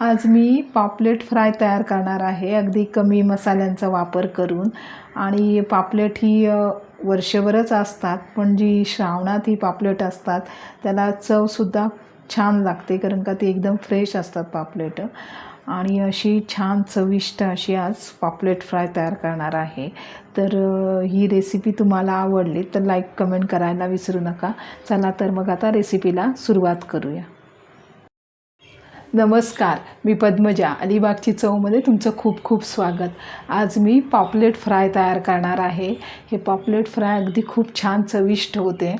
आज मी पापलेट फ्राय तयार करणार आहे. अगदी कमी मसाल्यांचा वापर करून. आणि पापलेट ही वर्षभरच असतात पण जी श्रावणात ही पापलेट असतात त्याला चवसुद्धा छान लागते कारण का ती एकदम फ्रेश असतात पापलेट. आणि अशी छान चविष्ट अशी आज पापलेट फ्राय तयार करणार आहे. तर ही रेसिपी तुम्हाला आवडली तर लाईक कमेंट करायला विसरू नका. चला तर मग आता रेसिपीला सुरुवात करूया. नमस्कार मी पद्मजा. अलिबागची चवमध्ये तुमचं खूप खूप स्वागत. आज मी पॉपलेट फ्राय तयार करणार आहे. हे पॉपलेट फ्राय अगदी खूप छान चविष्ट होते.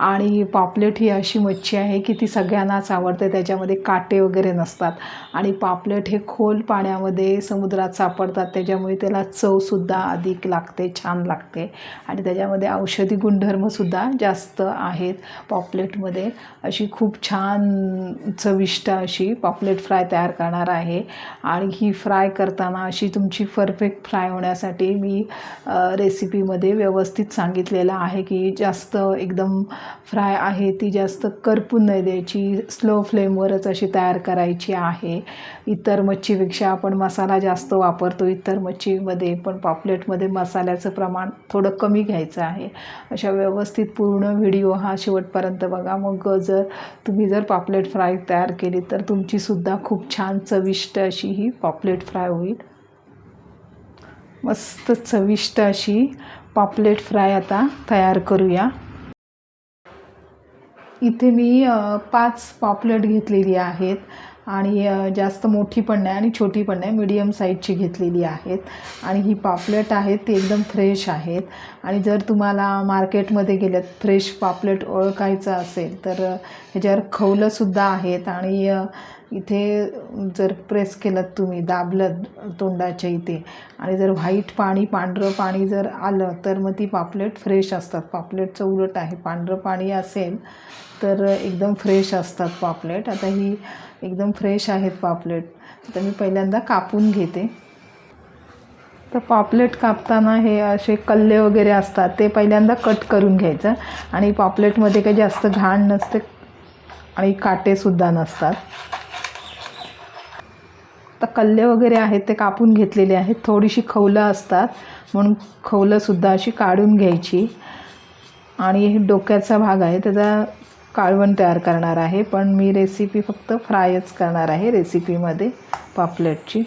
आणि पापलेट ही अशी मच्छी आहे की ती सगळ्यांनाच आवडते त्याच्यामध्ये काटे वगैरे नसतात. आणि पापलेट हे खोल पाण्यामध्ये समुद्रात सापडतात त्याच्यामुळे त्याला चवसुद्धा अधिक लागते छान लागते. आणि त्याच्यामध्ये औषधी गुणधर्मसुद्धा जास्त आहेत पॉपलेटमध्ये. अशी खूप छान चविष्ट अशी पॉपलेट फ्राय तयार करणार आहे. आणि ही फ्राय करताना अशी तुमची परफेक्ट फ्राय होण्यासाठी मी रेसिपीमध्ये व्यवस्थित सांगितलेलं आहे की जास्त एकदम फ्राय आहे ती जास्त करपून नाही द्यायची. स्लो फ्लेमवरच अशी तयार करायची आहे. इतर मच्छीपेक्षा आपण मसाला जास्त वापरतो. इतर मच्छीमध्ये पण पापलेटमध्ये मसाल्याचं प्रमाण थोडं कमी घ्यायचं आहे. अशा व्यवस्थित पूर्ण व्हिडिओ हा शेवटपर्यंत बघा. मग जर तुम्ही जर पापलेट फ्राय तयार केली तर तुमचीसुद्धा खूप छान चविष्ट अशी ही पापलेट फ्राय होईल. मस्त चविष्ट अशी पापलेट फ्राय आता तयार करूया. इथे मी पाच पॉपलेट घेतलेली आहेत आणि जास्त मोठी पण नाही आणि छोटी पण नाही मीडियम साईजची घेतलेली आहेत. आणि ही पापलेट आहेत ती एकदम फ्रेश आहेत. आणि जर तुम्हाला मार्केटमध्ये गेल्यात फ्रेश पापलेट ओळखायचं असेल तर ह्याच्यावर खवलंसुद्धा आहेत. आणि इथे जर प्रेस केलं तुम्ही दाबलं तोंडाच्या इथे आणि जर व्हाईट पाणी पांढरं पाणी जर आलं तर मग ती पापलेट फ्रेश असतात. पापलेटचं उलट आहे पांढरं पाणी असेल तर एकदम फ्रेश असतात पापलेट. आता ही एकदम फ्रेश आहेत पापलेट. आता मी पहिल्यांदा कापून घेते. तर पापलेट कापताना हे असे कल्ले वगैरे असतात ते पहिल्यांदा कट करून घ्यायचं. आणि पापलेटमध्ये काही जास्त घाण नसते आणि काटेसुद्धा नसतात. तर कल्ले वगैरे आहेत ते कापून घेतलेले आहेत. थोडीशी खवलं असतात म्हणून खवलंसुद्धा अशी काढून घ्यायची. आणि हे डोक्याचा भाग आहे त्याचा काळवण तयार करणार आहे. पण मी रेसिपी फक्त फ्रायच करणार आहे रेसिपीमध्ये पापलेटची.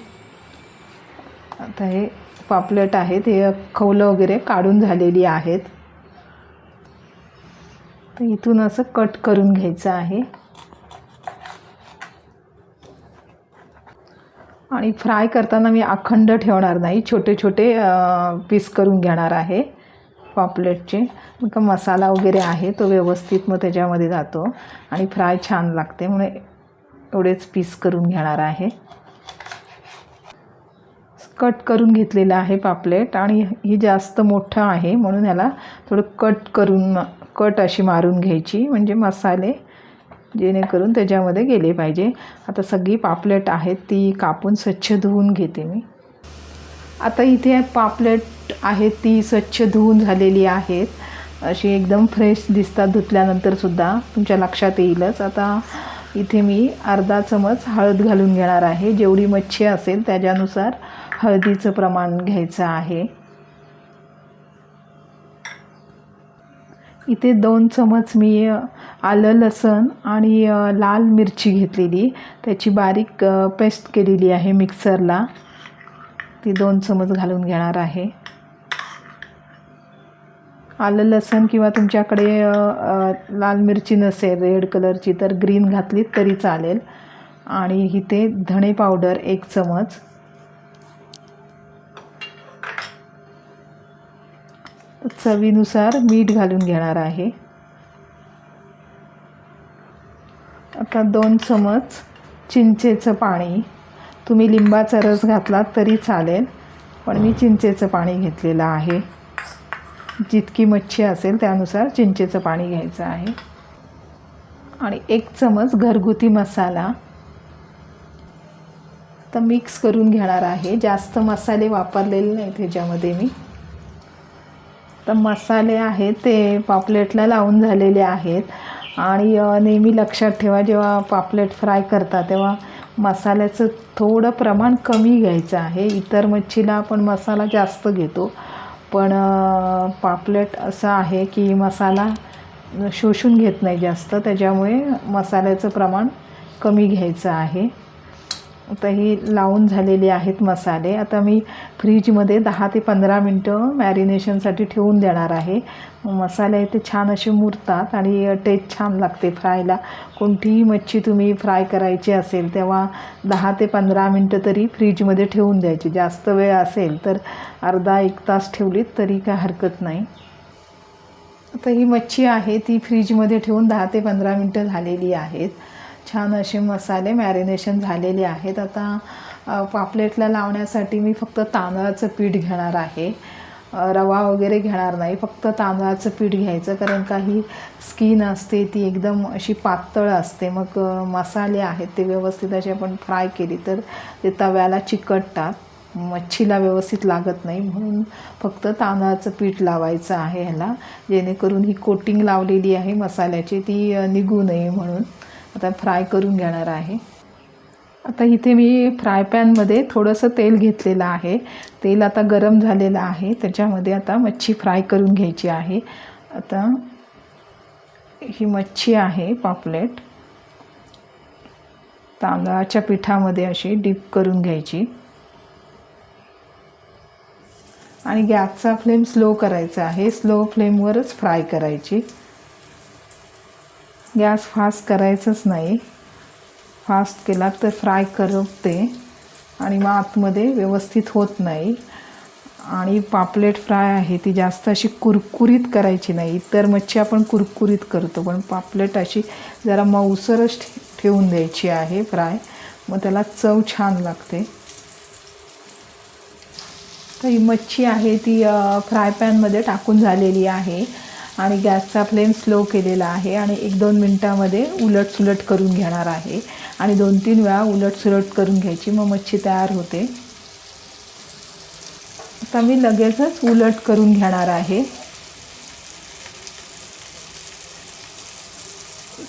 आता हे पापलेट आहेत. हे खवलं वगैरे काढून झालेली आहेत. तर इथून असं कट करून घ्यायचं आहे. आणि फ्राय करताना मी अखंड ठेवणार नाही. छोटे छोटे पीस करून घेणार आहे. पापलेटचे मग का मसाला वगैरे आहे तो व्यवस्थित मग त्याच्यामध्ये जातो. आणि फ्राय छान लागते म्हणून एवढेच पीस करून घेणार आहे. कट करून घेतलेलं आहे पापलेट आणि ही जास्त मोठं आहे म्हणून ह्याला थोडं कट करून कट अशी मारून घ्यायची. म्हणजे मसाले जेणेकरून त्याच्यामध्ये गेले पाहिजे. आता सगळी पापलेट आहेत ती कापून स्वच्छ धुवून घेते मी. आता इथे पापलेट आहेत ती स्वच्छ धुवून झालेली आहेत. अशी एकदम फ्रेश दिसतात धुतल्यानंतरसुद्धा तुमच्या लक्षात येईलच. आता इथे मी अर्धा चमच हळद घालून घेणार आहे. जेवढी मच्छी असेल त्याच्यानुसार हळदीचं प्रमाण घ्यायचं आहे. इथे दोन चमच मी आलं लसण आणि लाल मिरची घेतलेली. त्याची बारीक पेस्ट केलेली आहे मिक्सरला. ती दोन चमच घालून घेणार आहे. आलं लसण किंवा तुमच्याकडे लाल मिरची नसेल रेड कलरची तर ग्रीन घातलीत तरी चालेल. आणि इथे धणे पावडर एक चमच. चवीनुसार मीठ घालून घेणार आहे. आता दोन चमच चिंचेचं पाणी. तुम्ही लिंबाचा रस घातलात तरी चालेल पण मी चिंचेचं पाणी घेतलेलं आहे. जितकी मच्छी असेल त्यानुसार चिंचेचं पाणी घ्यायचं आहे. आणि एक चमच घरगुती मसाला तर मिक्स करून घेणार आहे. जास्त मसाले वापरलेले नाहीत ह्याच्यामध्ये मी. तर मसाले आहेत ते पापलेटला लावून झालेले आहेत. आणि नेहमी लक्षात ठेवा जेव्हा पापलेट फ्राय करता तेव्हा मसाल्याचं थोडं प्रमाण कमी घ्यायचं आहे. इतर मच्छीला आपण मसाला जास्त घेतो. पण पापलेट असं आहे की मसाला शोषून घेत नाही जास्त. त्याच्यामुळे मसाल्याचं प्रमाण कमी घ्यायचं आहे. आता ही लावून झालेली आहेत मसाले. आता मी फ्रीजमध्ये दहा ते पंधरा मिनटं मॅरिनेशनसाठी ठेवून देणार आहे. मसाले ते छान असे मुरतात आणि टेस्ट छान लागते फ्रायला. कोणतीही मच्छी तुम्ही फ्राय करायची असेल तेव्हा दहा ते पंधरा मिनटं तरी फ्रीजमध्ये ठेवून द्यायची. जास्त वेळ असेल तर अर्धा एक तास ठेवलीत तरी काय हरकत नाही. आता ही मच्छी आहे ती फ्रीजमध्ये ठेवून दहा ते पंधरा मिनटं झालेली आहेत. छान असे मसाले मॅरिनेशन झालेले आहेत. आता पापलेटला लावण्यासाठी मी फक्त तांदळाचं पीठ घेणार आहे. रवा वगैरे घेणार नाही. फक्त तांदळाचं पीठ घ्यायचं कारण काही स्किन असते ती एकदम अशी पातळ असते. मग मसाले आहेत ते व्यवस्थित असे आपण फ्राय केली तर ते तव्याला चिकटतात. मच्छीला व्यवस्थित लागत नाही. म्हणून फक्त तांदळाचं पीठ लावायचं आहे ह्याला. जेणेकरून ही कोटिंग लावलेली आहे मसाल्याची. ती निघू नये म्हणून. आता फ्राय करून घेणार आहे. आता इथे मी फ्राय पॅनमध्ये थोडंसं तेल घेतलेलं आहे. तेल आता गरम झालेलं आहे. त्याच्यामध्ये आता मच्छी फ्राय करून घ्यायची आहे. आता ही मच्छी आहे पापलेट. तांदळाच्या पिठामध्ये अशी डीप करून घ्यायची. आणि गॅसचा फ्लेम स्लो करायचा आहे. स्लो फ्लेमवरच फ्राय करायची. गॅस फास्ट करायचंच नाही. फास्ट केला तर फ्राय करपते आणि मग आतमध्ये व्यवस्थित होत नाही. आणि पापलेट फ्राय आहे ती जास्त अशी कुरकुरीत करायची नाही. इतर मच्छी आपण कुरकुरीत करतो पण पापलेट अशी जरा मऊसरच ठे- ठेवून द्यायची आहे फ्राय. मग त्याला चव छान लागते. तर ही मच्छी आहे ती फ्राय पॅनमध्ये टाकून झालेली आहे. आणि गॅसचा फ्लेम स्लो केलेला आहे आणि एक दोन मिनटामध्ये उलटसुलट करून घेणार आहे. आणि दोन तीन वेळा उलटसुलट करून घ्यायची. मग मच्छी तयार होते. आता मी लगेचच उलट करून घेणार आहे.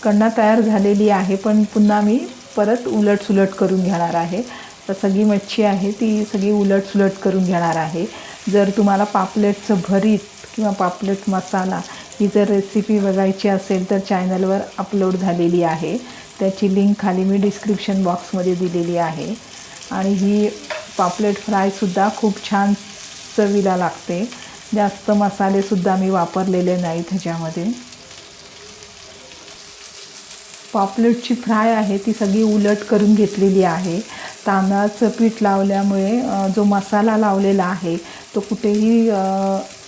कण्णा तयार झालेली आहे पण पुन्हा मी परत उलटसुलट करून घेणार आहे. तर सगळी मच्छी आहे ती सगळी उलटसुलट करून घेणार आहे. जर तुम्हाला पापलेटचं भरीत किंवा पापलेट मसाला ही जर रेसिपी बघायची असेल तर चॅनलवर अपलोड झालेली आहे. त्याची लिंक खाली मी डिस्क्रिप्शन बॉक्समध्ये दिलेली आहे. आणि ही पापलेट फ्रायसुद्धा खूप छान चवीला लागते. जास्त मसालेसुद्धा मी वापरलेले नाहीत ह्याच्यामध्ये. पापलेटची फ्राय आहे ती सगळी उलट करून घेतलेली आहे. तांदळाचं पीठ लावल्यामुळे जो मसाला लावलेला आहे तो कुठेही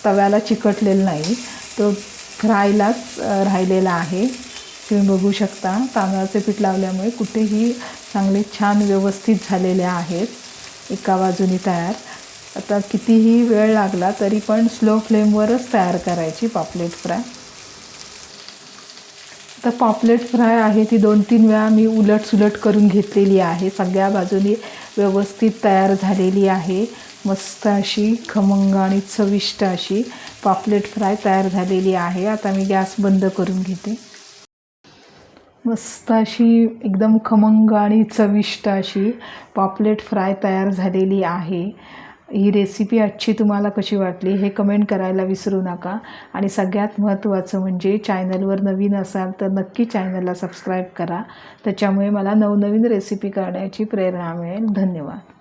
तव्याला चिकटलेला नाही. तो फ्रायलाच राहिलेला आहे. तुम्ही बघू शकता तांदळाचे पीठ लावल्यामुळे कुठेही चांगले छान व्यवस्थित झालेले आहेत. एका बाजूनी तयार. आता कितीही वेळ लागला तरी पण स्लो फ्लेमवरच तयार करायची पापलेट फ्राय. तर पॉपलेट फ्राय आहे ती दोन तीन वेळा मी उलट सुलट करून घेतलेली आहे. सगळ्या बाजूनी व्यवस्थित तयार झालेली आहे. मस्त अशी खमंग आणि चविष्ट अशी पापलेट फ्राय तयार झालेली आहे. आता मी गॅस बंद करून घेते. मस्त अशी एकदम खमंग आणि चविष्ट अशी पापलेट फ्राय तयार झालेली आहे. ही रेसिपी आजची तुम्हाला कशी वाटली हे कमेंट करायला विसरू नका. आणि सगळ्यात महत्त्वाचं म्हणजे चॅनलवर नवीन असाल तर नक्की चॅनलला सबस्क्राईब करा. त्याच्यामुळे मला नवनवीन रेसिपी करण्याची प्रेरणा मिळेल. धन्यवाद.